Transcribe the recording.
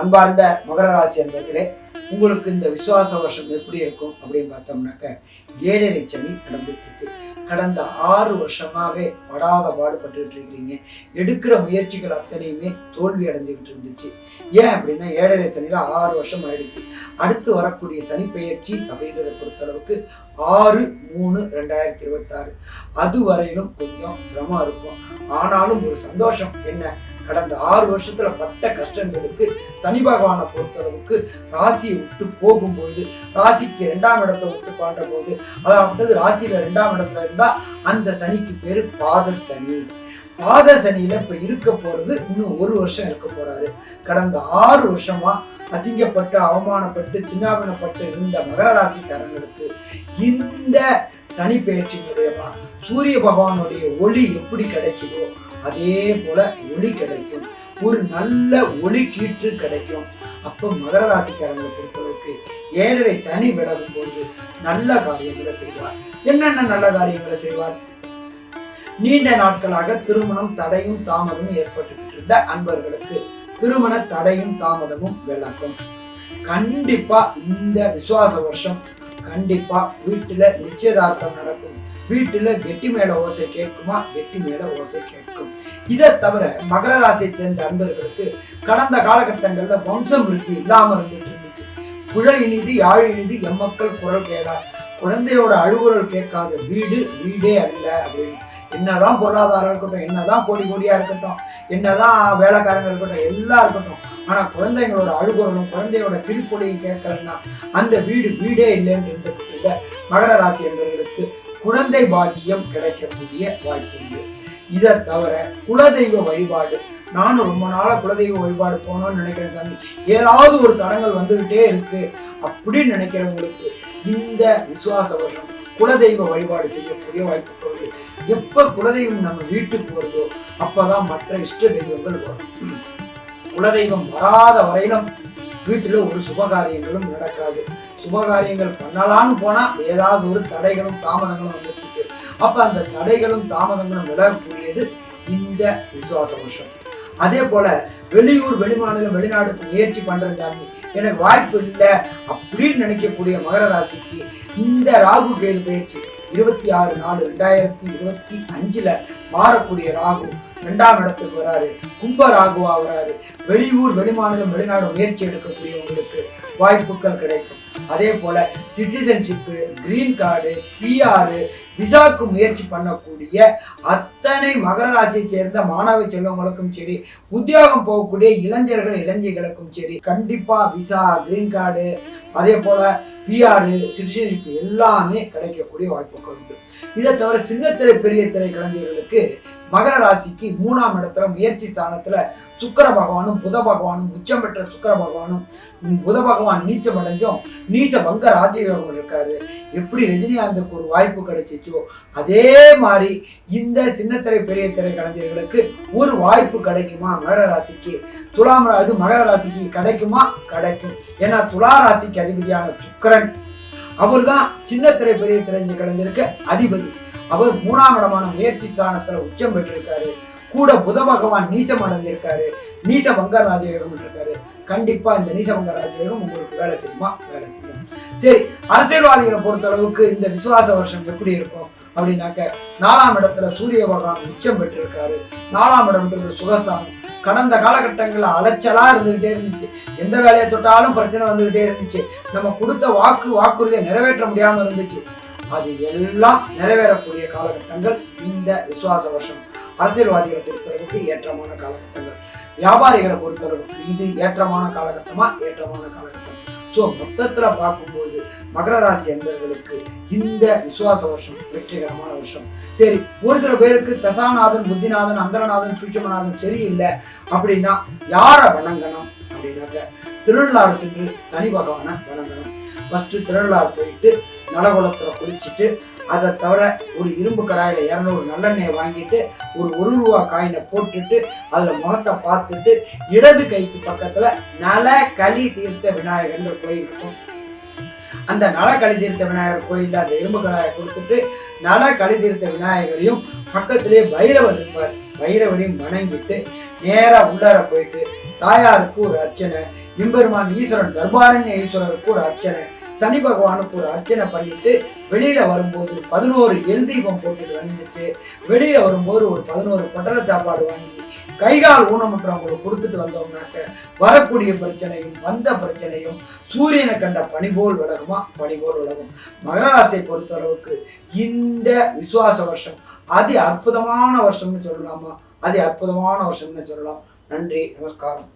அன்பார்ந்த மகர ராசி அன்பர்களே உங்களுக்கு இந்த விசுவாச வருஷம் எப்படி இருக்கும் அப்படின்னு பார்த்தோம்னாக்க ஏழரை சனி நடந்துட்டு இருக்கு கடந்த ஆறு வருஷமாவே படாத பாடுபட்டுக்கிட்டு இருக்கிறீங்க. எடுக்கிற முயற்சிகள் அத்தனையுமே தோல்வி அடைஞ்சுக்கிட்டு இருந்துச்சு. ஏன் அப்படின்னா ஏழரை சனியில ஆறு வருஷம் ஆயிடுச்சு. அடுத்து வரக்கூடிய சனி பெயர்ச்சி அப்படின்றத பொறுத்தளவுக்கு ஆறு மூணு ரெண்டாயிரத்தி இருபத்தாறு. அது வரையிலும் கொஞ்சம் சிரமம் இருக்கும். ஆனாலும் ஒரு சந்தோஷம். என்ன? கடந்த ஆறு வருஷத்துல பட்ட கஷ்டங்களுக்கு சனி பகவானை பொறுத்தளவுக்கு ராசியை விட்டு போகும்போது ராசிக்கு இரண்டாம் இடத்தை விட்டு பாண்ட போது அதாவது ராசியில இரண்டாம் இடத்துல இருந்தா அந்த சனிக்கு பேரு பாத சனி பாத சனியில இப்ப இருக்க போறது இன்னும் ஒரு வருஷம் இருக்க போறாரு. கடந்த ஆறு வருஷமா அசிங்கப்பட்டு அவமானப்பட்டு சின்னாபினப்பட்டு இருந்த மகர ராசிக்காரங்களுக்கு இந்த சனி பெயர்ச்சி மூலியமா சூரிய பகவானுடைய ஒளி எப்படி கிடைக்குதோ அதே போல ஒளி கிடைக்கும். ஒரு நல்ல ஒளி கீற்று கிடைக்கும். அப்போ மகர ராசிக்காரங்களை பொறுத்தளவுக்கு ஏழரை சனி விலகும் பொழுது நல்ல காரியங்களை செய்வார். என்னென்ன நல்ல காரியங்களை செய்வார்? நீண்ட நாட்களாக திருமணம் தடையும் தாமதமும் ஏற்பட்டு இருந்த அன்பர்களுக்கு திருமண தடையும் தாமதமும் விளக்கும் கண்டிப்பா இந்த விசுவாச வருஷம் கண்டிப்பா வீட்டுல நிச்சயதார்த்தம் நடக்கும். வீட்டுல கெட்டி மேல ஓசை கேட்குமா? கெட்டி மேல ஓசை கேட்கும். இதை தவிர மகர ராசியை சேர்ந்த அன்பர்களுக்கு கடந்த காலகட்டங்கள்ல வம்சம் விருத்தி இல்லாம இருந்துட்டு இருந்துச்சு. குழல் இனிது யாழ் இனிது எம்மக்கள் குரல் கேடார் குழந்தையோட அழுகுரல் கேட்காத வீடு வீடே அல்ல அப்படின்னு. என்னதான் பொருளாதாரம் இருக்கட்டும் என்னதான் கோடி கோடியா இருக்கட்டும் என்னதான் வேலைக்காரங்க இருக்கட்டும் எல்லாம் இருக்கட்டும். ஆனா குழந்தைங்களோட அழுகுரலும் குழந்தையோட சிரிப்பொழியும் கேட்கலன்னா அந்த வீடு வீடே இல்லைன்னு இருந்த மகர ராசி என்பவர்களுக்கு குழந்தை பாக்கியம் கிடைக்கக்கூடிய வாய்ப்பு உண்டு. இதை தவிர குலதெய்வ வழிபாடு நானும் ரொம்ப நாளாக குலதெய்வ வழிபாடு போனோம்னு நினைக்கிறேன் சாமி. ஏதாவது ஒரு தடங்கள் வந்துகிட்டே இருக்கு அப்படின்னு நினைக்கிறவங்களுக்கு இந்த விசுவாச வருஷம் குலதெய்வ வழிபாடு செய்யக்கூடிய வாய்ப்புகள் உண்டு. எப்ப குலதெய்வம் நம்ம வீட்டுக்கு வருதோ அப்பதான் மற்ற இஷ்ட தெய்வங்கள் வரும். குலதெய்வம் வராத வரையிலும் வீட்டில் ஒரு சுபகாரியங்களும் நடக்காது. சுபகாரியங்கள் பண்ணலாம்னு போனால் ஏதாவது ஒரு தடைகளும் தாமதங்களும் வந்துட்டு அப்போ அந்த தடைகளும் தாமதங்களும் விலகக்கூடியது இந்த விசுவாச வருஷம் அதே போல வெளியூர் வெளிமாநிலம் வெளிநாடுக்கு முயற்சி பண்றேன் சாமி. எனக்கு வாய்ப்பு இல்லை அப்படின்னு நினைக்கக்கூடிய மகர ராசிக்கு இந்த ராகு கேது பயிற்சி இருபத்தி ஆறு நாலு ரெண்டாயிரத்தி இருபத்தி அஞ்சுல மாறக்கூடிய ராகு ரெண்டாம் இடத்துக்கு வராரு. கும்ப ராகுவா வராரு. வெளியூர் வெளிமாநிலம் வெளிநாடு முயற்சி எடுக்கக்கூடியவங்களுக்கு வாய்ப்புகள் கிடைக்கும். அதே போல சிட்டிசன்ஷிப்பு கிரீன் கார்டு பிஆர் விசாக்கு முயற்சி பண்ணக்கூடிய அத்தனை மகர ராசியை சேர்ந்த மாணவ செல்வங்களுக்கும் சரி உத்தியோகம் போகக்கூடிய இளைஞர்கள் இளைஞர்களுக்கும் சரி கண்டிப்பா விசா கிரீன் கார்டு அதே போல பிஆர் சிட்டிசன்ஷிப் எல்லாமே கிடைக்கக்கூடிய வாய்ப்புகள் உண்டு. இதை தவிர சின்னத்திரை பெரிய திரை கலைஞர்களுக்கு மகர ராசிக்கு மூணாம் இடத்துல முயற்சி ஸ்தானத்துல சுக்கர பகவானும் புத பகவானும் உச்சம் பெற்ற சுக்கர பகவானும் புத பகவான் நீச்சம் அடைஞ்சும் நீச்ச பங்க ராஜயோகம் இருக்காரு. எப்படி ரஜினிகாந்துக்கு ஒரு வாய்ப்பு கிடைச்சிச்சோ அதே மாதிரி இந்த சின்னத்திரை பெரிய திரை கலைஞர்களுக்கு ஒரு வாய்ப்பு கிடைக்குமா மகர ராசிக்கு? துலாம் அது மகர ராசிக்கு கிடைக்குமா? கிடைக்கும். ஏன்னா துலா ராசிக்கு அதிபதியான சுக்கரன். அவர்தான் தான் சின்னத்திரை பெரிய திரைஞ்ச கலைஞருக்கு அதிபதி. அவர் மூணாம் இடமான முயற்சி ஸ்தானத்துல உச்சம் பெற்றிருக்காரு. கூட புத பகவான் நீச்சம் அடைஞ்சிருக்காரு நீச பங்க ராஜயோகம் இருக்காரு கண்டிப்பா இந்த நீசபங்க ராஜயோகம் உங்களுக்கு வேலை செய்யுமா? வேலை செய்யும். சரி அரசியல்வாதிகளை பொறுத்த அளவுக்கு இந்த விசுவாச வருஷம் எப்படி இருக்கும்? அப்படின்னாக்க நாலாம் இடத்துல சூரிய பகவான் உச்சம் பெற்றிருக்காரு. நாலாம் இடம்ன்றது சுகஸ்தானம். கடந்த காலகட்டங்களில் அலைச்சலாக இருந்துகிட்டே இருந்துச்சு. எந்த வேலையை தொட்டாலும் பிரச்சனை வந்துகிட்டே இருந்துச்சு. நம்ம கொடுத்த வாக்கு வாக்குறுதியை நிறைவேற்ற முடியாமல் இருந்துச்சு. அது எல்லாம் நிறைவேறக்கூடிய காலகட்டங்கள் இந்த விசுவாச வருஷம். அரசியல்வாதிகளை பொறுத்தளவுக்கு ஏற்றமான காலகட்டங்கள். வியாபாரிகளை பொறுத்தளவுக்கு இது ஏற்றமான காலகட்டமா ஏற்றமான காலகட்டம். ஸோ மொத்தத்தில் பார்க்கும்போது மகர ராசி அன்பர்களுக்கு இந்த விசுவாச வருஷம் வெற்றிகரமான வருஷம். சரி ஒரு சில பேருக்கு தசாநாதன் புத்திநாதன் அந்தரநாதன் சூட்சமநாதன் சரியில்லை அப்படின்னா யாரை வணங்கணும் அப்படின்னாக்க திருநள்ளாறு சென்று சனி பகவானை வணங்கணும். ஃபஸ்ட்டு திருநள்ளாறு போயிட்டு நலகுலத்தில் குளிச்சுட்டு அதை தவிர ஒரு இரும்பு கடாயில இரநூறு நல்லெண்ணெயை வாங்கிட்டு ஒரு ஒரு ரூபா காயினை போட்டுட்டு அதுல முகத்தை பார்த்துட்டு இடது கைக்கு பக்கத்துல நல களி தீர்த்த விநாயகர்ன்ற கோயில் இருக்கும். அந்த நல களி தீர்த்த விநாயகர் கோயிலில் அந்த இரும்பு கடாயை கொடுத்துட்டு நல களி தீர்த்த விநாயகரையும் பக்கத்திலே பைரவர் இருப்பார். பைரவரையும் வணங்கிட்டு நேரா உள்ளார போயிட்டு தாயாருக்கு ஒரு அர்ச்சனை எம்பெருமான் ஈஸ்வரன் தர்பாரண்ய ஈஸ்வரருக்கு ஒரு அர்ச்சனை சனி பகவானுக்கு ஒரு அர்ச்சனை பண்ணிட்டு வெளியில வரும்போது பதினோரு எல் தீபம் போட்டுட்டு வந்துட்டு வெளியில வரும்போது ஒரு பதினோரு பொட்டல சாப்பாடு வாங்கி கைகால் ஊனமுற்றவங்களுக்கு கொடுத்துட்டு வந்தோம்னாக்க வரக்கூடிய பிரச்சனையும் வந்த பிரச்சனையும் சூரியனை கண்ட பனிபோல் விலகுமா? பனிபோல் விலகும். மகர ராசியை பொறுத்தளவுக்கு இந்த விசுவாச வருஷம் அதி அற்புதமான வருஷம்னு சொல்லலாமா? அதி அற்புதமான வருஷம்னு சொல்லலாம். நன்றி நமஸ்காரம்.